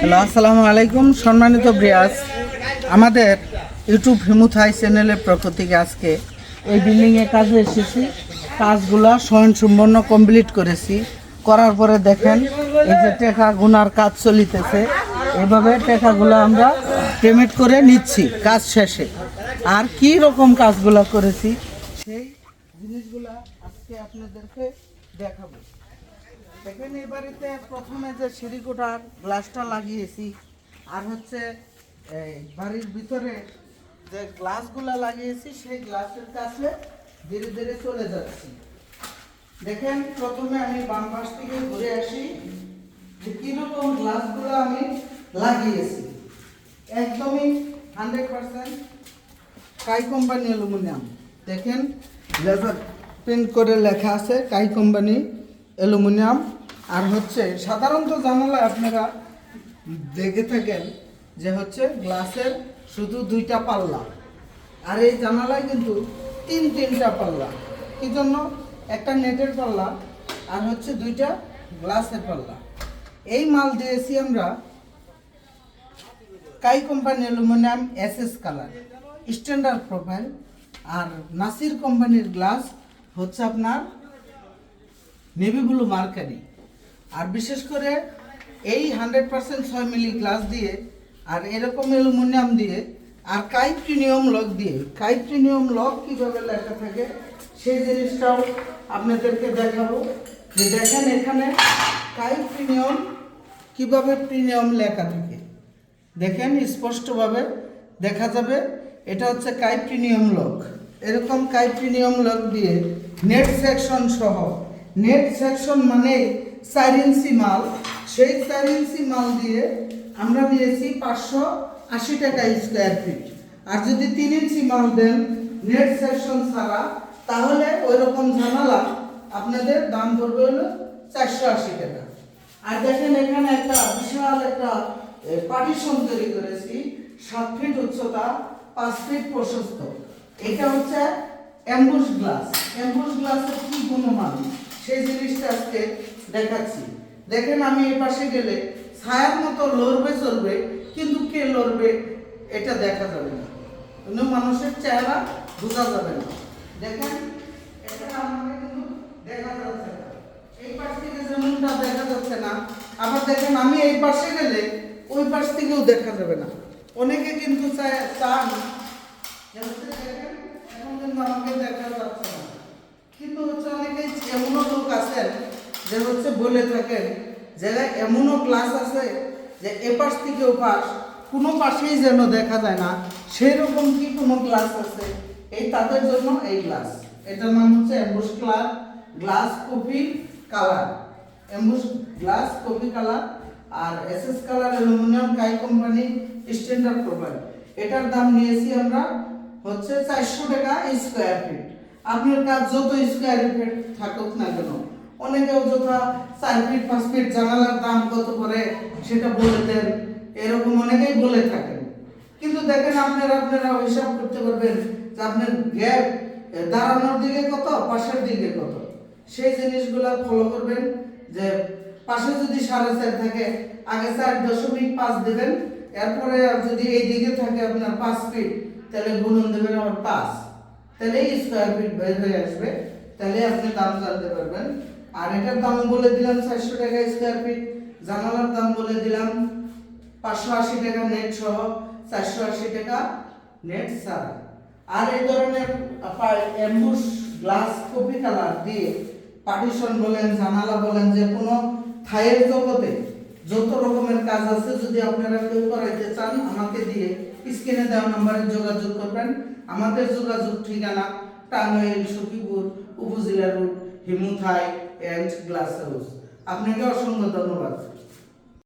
Hello, আসসালামু আলাইকুম, সম্মানিত ব্রিয়াস আমাদের ইউটিউব হিমুথাই চ্যানেলের পক্ষ থেকে আজকে এই বিল্ডিংয়ে কাজে এসেছি। কাজগুলো স্বয়ংসম্পন্ন কমপ্লিট করেছি। করার পরে দেখেন, এই যে টেকা গুনার কাজ চলিতেছে। এভাবে টেকাগুলো আমরা পেমেন্ট করে নিচ্ছি কাজ শেষে। আর কি রকম কাজগুলো করেছি, সেই জিনিসগুলো আজকে আপনাদেরকে দেখাবো। দেখেন, এই বাড়িতে প্রথমে যে সিঁড়িকোটার গ্লাসটা লাগিয়েছি, আর হচ্ছে এই বাড়ির ভিতরে যে গ্লাসগুলো লাগিয়েছি, সেই গ্লাসের কাছে ধীরে ধীরে চলে যাচ্ছি। দেখেন, প্রথমে আমি বাম পাশ থেকে ঘুরে আসি, যে কীরকম গ্লাসগুলো আমি লাগিয়েছি। একদমই hundred percent KAI company aluminium. দেখেন, লেজার প্রিন্ট করে লেখা আছে, কাই কোম্পানি অ্যালুমিনিয়াম। আর হচ্ছে সাধারণত জানালা আপনারা দেখে থাকেন যে হচ্ছে গ্লাসের শুধু দুইটা পাল্লা। আর এই জানালায় কিন্তু তিন তিনটা পাল্লা। কি জন্য? একটা নেটের পাল্লা আর হচ্ছে দুইটা গ্লাসের পাল্লা। এই মাল দিয়েছি আমরা KAI company aluminium S S colour. Standard profile. আর নাসির কোম্পানির গ্লাস হচ্ছে আপনার নেভি ব্লু মার্কারি। আর বিশেষ করে এই হান্ড্রেড পার্সেন্ট ছয় মিলি গ্লাস দিয়ে আর এরকম অ্যালুমিনিয়াম দিয়ে আর কাই প্রিমিয়াম লক দিয়ে। কাই প্রিমিয়াম লক কীভাবে লেখা থাকে সেই জিনিসটাও আপনাদেরকে দেখাবো। যে দেখেন এখানে কাই প্রিমিয়াম কীভাবে প্রিমিয়াম লেখা থাকে। দেখেন স্পষ্টভাবে দেখা যাবে, এটা হচ্ছে কাইপ্রিনিয়াম লক। এরকম কাইপ্রিনিয়াম লক দিয়ে নেট সেকশন সহ। নেট সেকশন মানে ইঞ্চি মাল, সেই ইঞ্চি মাল দিয়ে আমরা নিয়েছি পাঁচশো আশি টাকা স্কোয়ার ফিট আর যদি তিন ইঞ্চি মাল দেন নেট সেকশন ছাড়া, তাহলে ওই রকম জানালা আপনাদের দাম পড়বে হলো চারশো আশি টাকা। আর দেখেন এখানে একটা বিশাল একটা পার্টিশন তৈরি করেছি। সাত ফিট উচ্চতা, পাঁচ ফিট প্রশস্ত। এটা হচ্ছে অ্যাম্বুশ গ্লাস অ্যাম্বুশ গ্লাসের কি গুণমান? সেই জিনিসটা আজকে দেখাচ্ছি। দেখেন আমি এই পাশে গেলে ছায়ার মতো লড়বে চলবে, কিন্তু কে লড়বে এটা দেখা যাবে না। কিন্তু মানুষের চেহারা বোঝা যাবে না। দেখেন, এটা আমাকে কিন্তু দেখা যাচ্ছে না। এই পাশ থেকে যেমনটা দেখা যাচ্ছে না, আবার দেখেন আমি এই পাশে গেলে ওই পাশ থেকেও দেখা যাবে না। অনেকে কিন্তু চান দেখেন, এখন কিন্তু আমাকে দেখা যাচ্ছে না। কিন্তু হচ্ছে অনেকে এমনও লোক আছেন যে হচ্ছে বলে থাকেন যে এমনও ক্লাস আছে যে এপাশ থেকে ওপাশ কোনো পাশেই যেন দেখা যায় না সেই রকম কি কোনো ক্লাস আছে? এই তাদের জন্য এই গ্লাস এটার নাম হচ্ছে emboss class glass coffee colour emboss glass coffee colour আর SS colour aluminium KAI company standard profile এটার দাম নিয়েছি আমরা হচ্ছে চারশো টাকা স্কোয়ার ফিট আপনার কাজ যত স্কোয়ার ফিট থাকুক না কেন অনেকে অযথা চার ফিট পাঁচ ফিট জানালার দাম কত করে? সেটা বলে দেন। এরকম অনেকেই বলে থাকেন। কিন্তু দেখেন, আপনারা আপনারা হিসাব করতে পারবেন যে আপনার গ্যাপ দাঁড়ানোর দিকে কত, পাশের দিকে কত। সেই জিনিসগুলো ফলো করবেন যে পাশে যদি সাড়ে চার থাকে, আগে চার দশমিক পাঁচ দেবেন। এরপরে যদি এই দিকে থাকে আপনার পাঁচ ফিট তাহলে গুণন দেবেন আবার পাঁচ। তাহলে স্কোয়ার ফিট বের হয়ে আসবে। তাহলে আপনি দাম জানতে পারবেন। আর এটার দাম বলে দিলাম চারশো টাকা স্কোয়ার ফিট জানালার দাম বলে দিলাম পাঁচশো আশি টাকা নেট সহ, চারশো আশি টাকা নেট ছাড়া আর এই ধরনের অ্যাম্বুশ গ্লাস কপি কালার দিয়ে পার্টিশন বলেন, জানালা বলেন, যে কোনো থায়ের জগতে যত রকমের কাজ আছে, যদি আপনারা কেউ করাইতে চান, আমাকে দিয়ে স্ক্রিনে দেওয়া নাম্বারে যোগাযোগ করবেন। আমাদের যোগাযোগ ঠিকানা টাঙ্গাইল, সখীপুর, উপজেলা রোড হিমুথাই অ্যান্ড গ্লাস হাউস আপনাকে অসংখ্য ধন্যবাদ।